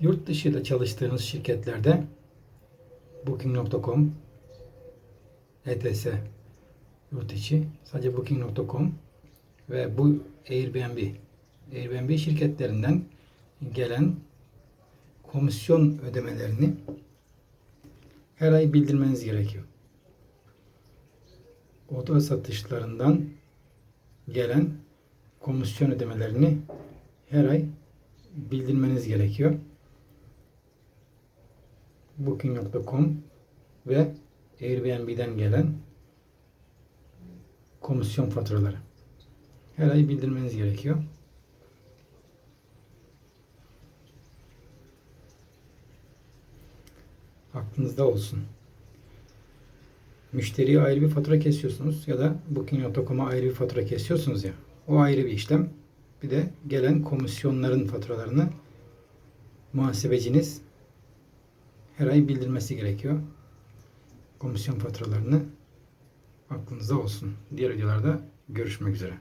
Yurt dışında çalıştığınız şirketlerde Booking.com, ETS, yurt içi, sadece Booking.com ve bu Airbnb, Airbnb şirketlerinden gelen komisyon ödemelerini her ay bildirmeniz gerekiyor. Oda satışlarından gelen komisyon ödemelerini her ay bildirmeniz gerekiyor. Booking.com ve Airbnb'den gelen komisyon faturaları. Her ay bildirmeniz gerekiyor. Aklınızda olsun. Müşteriye ayrı bir fatura kesiyorsunuz ya da Booking.com'a ayrı bir fatura kesiyorsunuz ya. O ayrı bir işlem. Bir de gelen komisyonların faturalarını muhasebeciniz her ay bildirmesi gerekiyor. Komisyon faturalarını aklınızda olsun. Diğer videolarda görüşmek üzere.